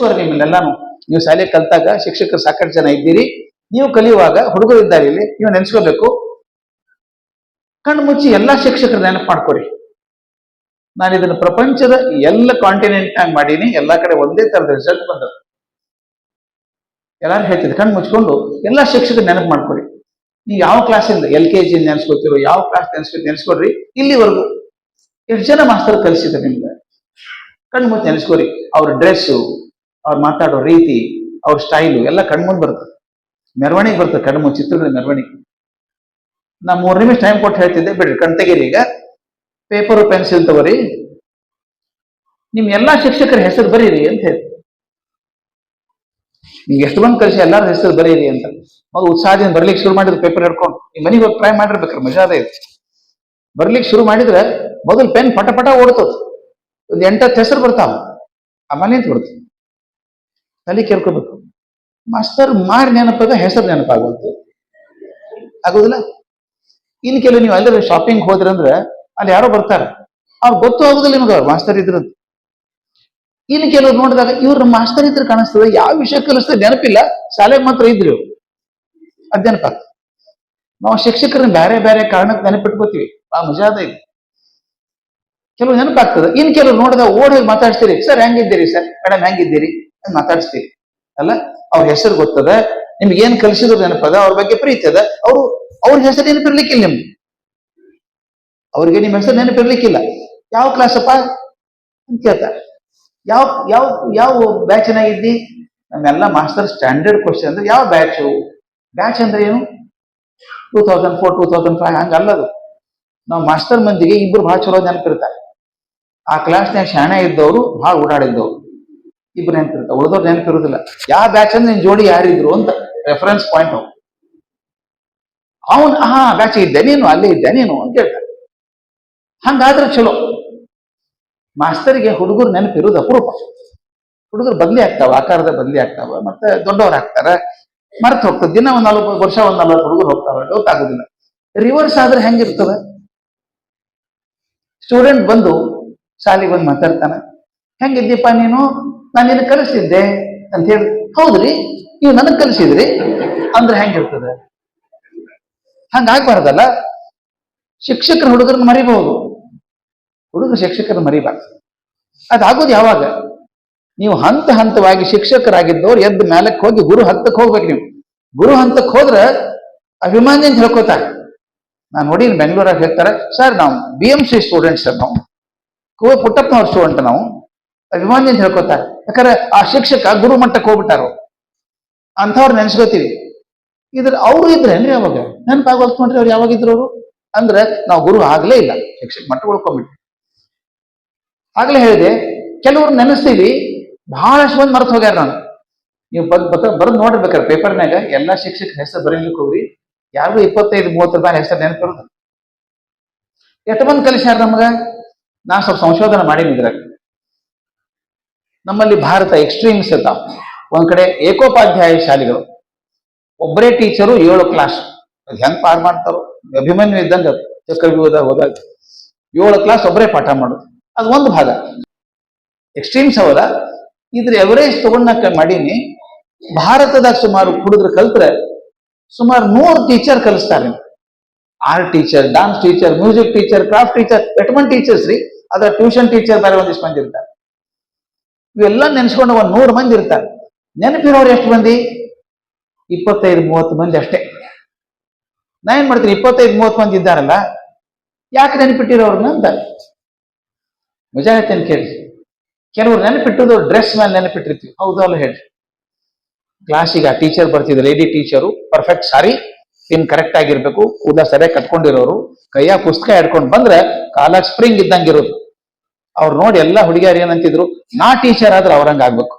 ನೆನೆಸ್ಕೋರಿ ನಿಮ್ಮನ್ನೆಲ್ಲಾನು ನೀವು ಶಾಲೆ ಕಲ್ತಾಗ ಶಿಕ್ಷಕರು ಸಾಕಷ್ಟು ಜನ ಇದ್ದೀರಿ. ನೀವು ಕಲಿಯುವಾಗ ಹುಡುಗರು ಇದ್ದಾರೆ ಇಲ್ಲಿ, ನೀವು ನೆನೆಸ್ಕೋಬೇಕು. ಕಣ್ಣು ಮುಚ್ಚಿ ಎಲ್ಲಾ ಶಿಕ್ಷಕರು ನೆನಪು ಮಾಡ್ಕೊರಿ ನಾನು ಇದನ್ನು ಪ್ರಪಂಚದ ಎಲ್ಲ ಕಾಂಟಿನೆಂಟ್ ನಾಗ ಮಾಡೀನಿ, ಎಲ್ಲಾ ಕಡೆ ಒಂದೇ ತರದ ರಿಸಲ್ಟ್ ಬಂದದ್ದು. ಎಲ್ಲಾರು ಹೇಳ್ತಿದ್ರು, ಕಣ್ಣು ಮುಚ್ಕೊಂಡು ಎಲ್ಲಾ ಶಿಕ್ಷಕರು ನೆನಪು ಮಾಡ್ಕೊರಿ ನೀವು ಯಾವ ಕ್ಲಾಸಿಂದ ಎಲ್ ಕೆ ಜಿ ನೆನೆಸ್ಕೋತಿರೋ, ಯಾವ ಕ್ಲಾಸ್ ನೆನೆಸ್ಕೊ ನೆನೆಸ್ಕೊಡ್ರಿ, ಇಲ್ಲಿವರೆಗೂ ಎಷ್ಟು ಜನ ಮಾಸ್ತರ್ ಕಲಿಸಿದ್ರು ನಿಮ್ಗೆ? ಕಣ್ಣು ಮುಚ್ಚಿ ನೆನೆಸ್ಕೋರಿ ಅವ್ರ ಡ್ರೆಸ್ಸು ಅವ್ರು ಮಾತಾಡೋ ರೀತಿ, ಅವ್ರ ಸ್ಟೈಲು ಎಲ್ಲ ಕಣ್ಮುಂದ್ ಬರ್ತದೆ. ಮೆರವಣಿಗೆ ಬರ್ತದೆ ಕಣ್ಮು ಚಿತ್ರಗಳ ಮೆರವಣಿಗೆ. ನಾ ಮೂರು ನಿಮಿಷ ಟೈಮ್ ಕೊಟ್ಟು ಹೇಳ್ತಿದ್ದೆ, ಬಿಡ್ರಿ, ಕಣ್ ತೆಗೀರಿ ಈಗ. ಪೇಪರು ಪೆನ್ಸಿಲ್ ತಗೋರಿ. ನಿಮ್ ಎಲ್ಲಾ ಶಿಕ್ಷಕರ ಹೆಸರು ಬರೀರಿ ಅಂತ ಹೇಳಿ ನೀವು ಎಷ್ಟು ಬಂದು ಕಲಿಸಿ ಎಲ್ಲಾರ ಹೆಸರು ಬರೀರಿ ಅಂತ. ಮಗ ಉತ್ಸಾಹದಿಂದ ಬರ್ಲಿಕ್ಕೆ ಶುರು ಮಾಡಿದ್ರೆ ಪೇಪರ್ ಹಿಡ್ಕೊಂಡು. ನೀವು ಮನೆಗೆ ಹೋಗಿ ಟ್ರೈ ಮಾಡಿರ್ಬೇಕ್ರಿ ಮಜಾ ಅದೇ ಇದೆ ಬರ್ಲಿಕ್ಕೆ ಶುರು ಮಾಡಿದ್ರೆ ಮೊದಲು ಪೆನ್ ಪಟ ಪಟ ಓಡ್ತದೆ. ಒಂದು ಎಂಟತ್ತು ಹೆಸರು ಬರ್ತಾವ. ಆಮೇಲೆ ನಿಂತು ತಲೆ ಕೇಳ್ಕೋಬೇಕು ಮಾಸ್ಟರ್ ಮಾಡಿ ನೆನಪಾಗ ಹೆಸರು ನೆನಪಾಗುತ್ತೆ ಆಗೋದಿಲ್ಲ? ಇನ್ ಕೆಲವು ನೀವು ಎಲ್ಲರೂ ಶಾಪಿಂಗ್ ಹೋದ್ರಂದ್ರೆ ಅಲ್ಲಿ ಯಾರೋ ಬರ್ತಾರೆ. ಅವ್ರು ಗೊತ್ತು ಆಗುದಿಲ್ಲ ನಿಮ್ಗೆ ಅವ್ರು ಮಾಸ್ತರ್ ಇದ್ರದ್ದು ಇನ್ನು ಕೆಲವ್ರು ನೋಡಿದಾಗ ಇವ್ರ ಮಾಸ್ತರ್ ಇದ್ರೆ ಕಾಣಿಸ್ತದೆ, ಯಾವ ವಿಷಯ ಕಲಿಸ್ತದೆ ನೆನಪಿಲ್ಲ ಶಾಲೆಗೆ ಮಾತ್ರ ಇದ್ರು. ಅದ್ ನೆನಪಾಗ್ತದೆ ನಾವು ಶಿಕ್ಷಕರನ್ನ ಬೇರೆ ಬೇರೆ ಕಾರಣಕ್ಕೆ ನೆನಪಿಟ್ಕೋತೀವಿ. ಆ ಮಜಾದ ಇದೆ. ಕೆಲವು ನೆನಪಾಗ್ತದೆ. ಇನ್ ಕೆಲವು ನೋಡಿದ ಓಡ್ ಮಾತಾಡ್ತೀರಿ ಸರ್, ಹೆಂಗಿದ್ದೀರಿ ಸರ್? ಮೇಡಮ್, ಹೆಂಗಿದ್ದೀರಿ? ಅಂತ ಮಾತಾಡ್ಸ್ತೀರಿ. ಅಲ್ಲ? ಅವ್ರ ಹೆಸರು ಗೊತ್ತದ. ನಿಮ್ಗೆ ಏನ್ ಕಲಿಸಿದ್ರು ನೆನಪದ? ಅವ್ರ ಬಗ್ಗೆ ಪ್ರೀತಿ ಅದ. ಅವ್ರು, ಅವ್ರ ಹೆಸರು ನೆನಪಿರ್ಲಿಕ್ಕಿಲ್ಲ ನಿಮ್ಗೆ. ಅವ್ರಿಗೆ ನಿಮ್ಮ ಹೆಸರು ನೆನಪಿರ್ಲಿಕ್ಕಿಲ್ಲ. ಯಾವ ಕ್ಲಾಸ್ ಅಪ್ಪ? ಅಂತ ಕೇಳ್ತಾರೆ ಯಾವ ಯಾವ ಯಾವ ಬ್ಯಾಚ್ನಾಗಿದ್ದಿ ನಮ್ಮೆಲ್ಲ ಮಾಸ್ಟರ್ ಸ್ಟ್ಯಾಂಡರ್ಡ್ ಕ್ವಶನ್ ಅಂದ್ರೆ ಯಾವ ಬ್ಯಾಚ್ ಬ್ಯಾಚ್ ಅಂದ್ರೆ ಏನು? Two thousand four two thousand five ಹಂಗಲ್ಲದು. ನಾವು ಮಾಸ್ಟರ್ ಮಂದಿಗೆ ಇಬ್ರು ಭಾಳ ಚಲೋ ನೆನಪಿರ್ತಾರೆ. ಆ ಕ್ಲಾಸ್ನ್ಯಾಗ ಶಾಣೆ ಇದ್ದವರು ಭಾಳ ಓಡಾಡಿದ್ದವ್ರು. ಇಬ್ರು ನೆನಪಿರ್ತಾವ, ಉಳಿದವ್ರು ನೆನಪಿರುವುದಿಲ್ಲ ಯಾವ ಬ್ಯಾಚ್ ಅಂದ್ರೆ ನಿನ್ ಜೋಡಿ ಯಾರಿದ್ರು ಅಂತ ರೆಫರೆನ್ಸ್ ಪಾಯಿಂಟ್ ಅವ್ ಅವನ್ ಹಾ ಬ್ಯಾಚ್ ಇದ್ದೆ ನೀನು, ಅಲ್ಲೇ ಇದ್ದೆ ನೀನು ಅಂತ ಹೇಳ್ತಾರೆ. ಹಂಗಾದ್ರೆ ಚಲೋ. ಮಾಸ್ತರಿಗೆ ಹುಡುಗರು ನೆನಪಿರುವುದು ಅಪರೂಪ. ಹುಡುಗರು ಬದಲಿ ಆಗ್ತಾವ, ಆಕಾರದ ಬದಲಿ ಆಗ್ತಾವ, ಮತ್ತೆ ದೊಡ್ಡವ್ರು ಆಗ್ತಾರೆ. ಮರ್ತು ಹೋಗ್ತದೆ, ದಿನ ಒಂದ್ ನಾಲ್ಕು, ವರ್ಷ ಒಂದ್ ನಲ್ವತ್ತು ಹುಡುಗರು ಹೋಗ್ತಾವ, ಗೊತ್ತಾಗೋದಿಲ್ಲ. ರಿವರ್ಸ್ ಆದ್ರೆ ಹೆಂಗಿರ್ತದೆ? ಸ್ಟೂಡೆಂಟ್ ಬಂದು ಶಾಲೆಗೆ ಬಂದು ಮಾತಾಡ್ತಾನೆ. ಹೆಂಗಿದ್ದೀಪ್ಪ ನೀನು? ನಾನು ನಿನ್ನ ಕಲಿಸಿದ್ದೆ ಅಂತ ಹೇಳಿ, ಹೌದ್ರಿ, ನೀವು ನನಗೆ ಕಲಿಸಿದ್ರಿ ಅಂದ್ರೆ ಹೆಂಗಿರ್ತದೆ? ಹಂಗಾಗ್ಬಾರ್ದಲ್ಲ. ಶಿಕ್ಷಕರ ಹುಡುಗರನ್ನ ಮರಿಬಹುದು. ಹುಡುಗರು ಶಿಕ್ಷಕರನ್ನ ಮರಿಬಾರ್ದು. ಅದಾಗೋದು ಯಾವಾಗ? ನೀವು ಹಂತ ಹಂತವಾಗಿ ಶಿಕ್ಷಕರಾಗಿದ್ದವ್ರು ಎದ್ದು ಮೇಲಕ್ಕೆ ಹೋಗಿ ಗುರು ಹಂತಕ್ಕೆ ಹೋಗ್ಬೇಕು ನೀವು. ಗುರು ಹಂತಕ್ಕೆ ಹೋದ್ರೆ ಅಭಿಮಾನಿಯಿಂದ ಹೇಳ್ಕೊತಾರೆ. ನಾನು ನೋಡಿ ಬೆಂಗಳೂರಾಗ ಹೇಳ್ತಾರೆ, ಸರ್, ನಾವು B M C students sir ನಾವು. ಕುವೆ ಪುಟ್ಟಪ್ಪನವ್ರ ಸ್ಟೂಡೆಂಟ್ ನಾವು ಅಭಿಮಾನಿಯಿಂದ ಹೇಳ್ಕೊತಾರೆ. ಯಾಕಂದ್ರೆ ಆ ಶಿಕ್ಷಕ ಗುರು ಮಟ್ಟಕ್ಕೆ ಹೋಗ್ಬಿಟ್ಟಾರು. ಅಂಥವ್ರು ನೆನ್ಸ್ಕೋತೀವಿ. ಇದ್ರ ಅವರು ಇದ್ರೇನ್ರಿ ಅವಾಗ? ನೆನಪಾಗೋಗ್ತು ನೋಡ್ರಿ ಅವ್ರು ಯಾವಾಗ ಇದ್ರು ಅವರು? ಅಂದ್ರೆ ನಾವು ಗುರು ಆಗ್ಲೇ ಇಲ್ಲ. ಶಿಕ್ಷಕ ಮಟ್ಟ ಉಳ್ಕೊಂಬಿಟ್ಟು ಆಗ್ಲೇ ಹೇಳಿದೆ ಕೆಲವ್ರು ನೆನೆಸ್ತೀವಿ ಬಹಳಷ್ಟು ಮಂದಿ ಮರೆತು ಹೋಗ್ಯಾರ ನಾನು. ನೀವು ಬದ್ ಬತ್ ಬರೆದು ನೋಡಿರ್ಬೇಕಾರೆ ಪೇಪರ್ನಾಗ ಎಲ್ಲಾ ಶಿಕ್ಷಕ ಹೆಸರು ಬರೀಲಿಕ್ಕೆ ಹೋಗ್ರಿ. ಯಾರಿಗೂ ಇಪ್ಪತ್ತೈದು, ಮೂವತ್ತು ರೂಪಾಯಿ ಹೆಸರು ನೆನಪಿರೋದು ಎಷ್ಟು ಮಂದಿ ಕಲಿಸ್ಯಾರ ನಮ್ಗ? ನಾ ಸ್ವಲ್ಪ ಸಂಶೋಧನೆ ಮಾಡೀನಿ ಇದ್ರಾಗ. ನಮ್ಮಲ್ಲಿ ಭಾರತ ಎಕ್ಸ್ಟ್ರೀಮ್ಸ್ ಅಂತ ಒಂದ್ ಕಡೆ ಏಕೋಪಾಧ್ಯಾಯ ಶಾಲೆಗಳು, ಒಬ್ಬರೇ ಟೀಚರು ಏಳು ಕ್ಲಾಸ್ ಹೆಂಗ್ ಪಾರ್ ಮಾಡ್ತಾರೋ? ಅಭಿಮನ್ಯು ಇದ್ದಂಗ ಚಕ್ರವ್ಯೂಹದ ಹೋದಾಗ. ಏಳು ಕ್ಲಾಸ್ ಒಬ್ಬರೇ ಪಾಠ ಮಾಡೋದು ಅದು ಒಂದು ಭಾಗ. ಎಕ್ಸ್ಟ್ರೀಮ್ಸ್ ಅವರ ಇದ್ರ ಎವರೇಜ್ ತಗೊಂಡಾಕ ಮಾಡೀನಿ. ಭಾರತದಾಗ ಸುಮಾರು ಕುಡಿದ್ರೆ ಕಲ್ತ್ರೆ ಸುಮಾರು ನೂರು ಟೀಚರ್ ಕಲಿಸ್ತಾರೆ art teacher dance teacher music teacher craft teacher ಎಟ್ಮನ್ teachers ರೀ. ಅದ್ರ ಟ್ಯೂಷನ್ ಟೀಚರ್ ಬೇರೆ ಒಂದಿಷ್ಟು ಮಂದಿ ಇರ್ತಾರೆ. ಇವೆಲ್ಲ ನೆನ್ಸ್ಕೊಂಡು ಒಂದ್ ನೂರು ಮಂದಿ ಇರ್ತಾರೆ. ನೆನಪಿರೋರು ಎಷ್ಟು ಮಂದಿ? ಇಪ್ಪತ್ತೈದು, ಮೂವತ್ತು ಮಂದಿ ಅಷ್ಟೇ. ನಾ ಏನ್ ಮಾಡ್ತೀನಿ? ಇಪ್ಪತ್ತೈದು, ಮೂವತ್ತು ಮಂದಿ ಇದ್ದಾರಲ್ಲ, ಯಾಕೆ ನೆನಪಿಟ್ಟಿರೋರ್ನ ಅಂತ ನಿಜ ಕೇಳಿ? ಕೆಲವ್ರು ನೆನಪಿಟ್ಟದು ಡ್ರೆಸ್ ಮೇಲೆ ನೆನಪಿಟ್ಟಿರ್ತೀವಿ. ಹೌದಲ್ಲ ಅಲ್ಲ ಹೇಳಿ ಕ್ಲಾಸಿಗೆ ಆ ಟೀಚರ್ ಬರ್ತಿದ್ರು lady teacher perfect sari pin correct ಆಗಿರ್ಬೇಕು, ಕೂದಲ ಸರಿಯಾಗಿ ಕಟ್ಕೊಂಡಿರೋರು ಕೈಯಾಗ ಪುಸ್ತಕ ಹಿಡ್ಕೊಂಡು ಬಂದ್ರೆ ಕಾಲ ಸ್ಪ್ರಿಂಗ್ ಇದ್ದಂಗಿರೋದು ಅವ್ರು ನೋಡಿ ಎಲ್ಲ ಹುಡುಗಿಯರು ಏನಂತಿದ್ರು, ನಾ ಟೀಚರ್ ಆದ್ರೆ ಅವ್ರಂಗ ಆಗ್ಬೇಕು.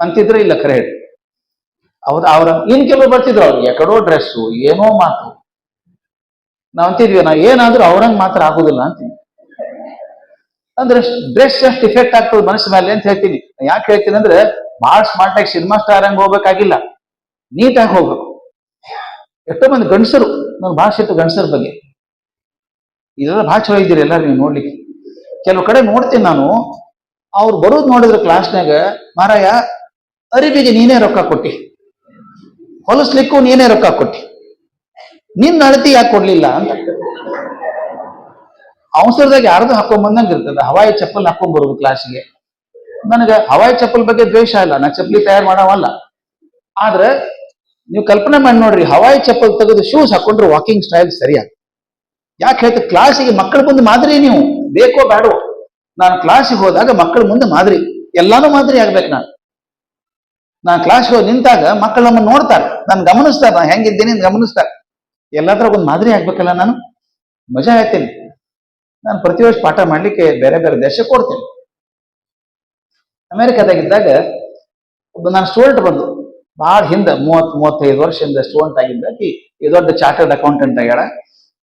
ಅಂತಿದ್ರು ಇಲ್ಲ ಕರೆ ಹೇಳಿ. ಅವ್ರ ಅವ್ರ ಇನ್ ಕೆಲವು ಬರ್ತಿದ್ರು, ಅವ್ರಿಗೆ ಎಕಡೋ ಡ್ರೆಸ್ಸು ಏನೋ ಮಾತು. ನಾವ್ ಅಂತಿದ್ವಿ ನಾವು ಏನಾದ್ರೂ ಅವ್ರಂಗ್ ಮಾತ್ರ ಆಗುದಿಲ್ಲ ಅಂತೀನಿ ಅಂದ್ರೆ ಡ್ರೆಸ್ ಎಷ್ಟು ಇಫೆಕ್ಟ್ ಆಗ್ತದೆ ಮನಸ್ಸು ಮೇಲೆ ಅಂತ ಹೇಳ್ತೀನಿ. ಯಾಕೆ ಹೇಳ್ತೀನಿ ಅಂದ್ರೆ ಬಹಳ ಸ್ಮಾರ್ಟ್ ಆಗಿ ಸಿನಿಮಾ ಸ್ಟಾರ್ ಹಂಗ್ ಹೋಗ್ಬೇಕಾಗಿಲ್ಲ. ನೀಟಾಗಿ ಹೋಗ್ಬೇಕು. ಎಷ್ಟೋ ಮಂದಿ ಗಂಡಸರು ನಾನು ಭಾಳ ಸಿಟ್ಟು ಗಂಡಸರ ಬಗ್ಗೆ. ಇದೆಲ್ಲ ಭಾಳ ಚಲೋ ಇದ್ದೀರಿ ಎಲ್ಲರೂ ನೀವು ನೋಡ್ಲಿಕ್ಕೆ. ಕೆಲವು ಕಡೆ ನೋಡ್ತೀನಿ ನಾನು, ಅವ್ರು ಬರೋದು ನೋಡಿದ್ರೆ ಕ್ಲಾಸ್ನಾಗ ಮಾರಾಯ, ಅರಿವಿಗೆ ನೀನೇ ರೊಕ್ಕ ಕೊಟ್ಟಿ. ಹೊಲಿಸ್ಲಿಕ್ಕೂ ನೀನೇ ರೊಕ್ಕ ಕೊಟ್ಟಿ. ನಿನ್ನ ಅಳತಿ ಯಾಕೆ ಕೊಡ್ಲಿಲ್ಲ? ಅಂತ. ಅವಸರದಾಗ ಯಾರ್ದು ಹಾಕೊಂಡ್ ಇರ್ತದ. ಹವಾಯಿ ಚಪ್ಪಲ್ ಹಾಕೊಂಡ್ ಬರೋದು ಕ್ಲಾಸಿಗೆ ನನಗೆ ಹವಾಯಿ ಚಪ್ಪಲ್ ಬಗ್ಗೆ ದ್ವೇಷ ಇಲ್ಲ. ನಾ ಚಪ್ಪಲಿ ತಯಾರು ಮಾಡವಲ್ಲ. ಆದ್ರೆ ನೀವು ಕಲ್ಪನೆ ಮಾಡಿ ನೋಡ್ರಿ, ಹವಾಯಿ ಚಪ್ಪಲ್ ತೆಗೆದು ಶೂಸ್ ಹಾಕೊಂಡ್ರೆ ವಾಕಿಂಗ್ ಸ್ಟೈಲ್ ಸರಿಯಾಗಿ. ಯಾಕೆ ಹೇಳ್ತ ಕ್ಲಾಸಿಗೆ ಮಕ್ಕಳ ಮುಂದೆ ಮಾದರಿ ನೀವು? ಬೇಕೋ ಬೇಡವೋ? ನಾನು ಕ್ಲಾಸಿಗೆ ಹೋದಾಗ ಮಕ್ಕಳ ಮುಂದೆ ಮಾದರಿ. ಎಲ್ಲಾನು ಮಾದರಿ ಆಗ್ಬೇಕು ನಾನು. ನಾನು ಕ್ಲಾಸ್ ಹೋಗಿ ನಿಂತಾಗ ಮಕ್ಕಳು ನಮ್ಮನ್ನು ನೋಡ್ತಾರೆ. ನಾನು ಗಮನಿಸ್ತಾರೆ ನಾನು ಹೆಂಗಿದ್ದೀನಿ ಅಂತ ಗಮನಿಸ್ತಾರೆ. ಎಲ್ಲಾದ್ರೂ ಒಂದು ಮಾದರಿ ಆಗ್ಬೇಕಲ್ಲ ನಾನು? ಮಜಾ ಆಯ್ತೀನಿ ನಾನು ಪ್ರತಿ ವರ್ಷ ಪಾಠ ಮಾಡ್ಲಿಕ್ಕೆ ಬೇರೆ ಬೇರೆ ಕೊಡ್ತೇನೆ. ಅಮೇರಿಕಾದಾಗಿದ್ದಾಗ ಒಬ್ಬ ನಾನು ಸ್ಟೂಡೆಂಟ್ ಬಂದು ಭಾಳ ಹಿಂದೆ ಮೂವತ್ ಮೂವತ್ತೈದು ವರ್ಷದಿಂದ ಸ್ಟೂಡೆಂಟ್ ಆಗಿದ್ದಾಕಿ ಈ ದೊಡ್ಡ ಚಾರ್ಟರ್ಡ್ ಅಕೌಂಟೆಂಟ್ ಆಗ್ಯಾಳ.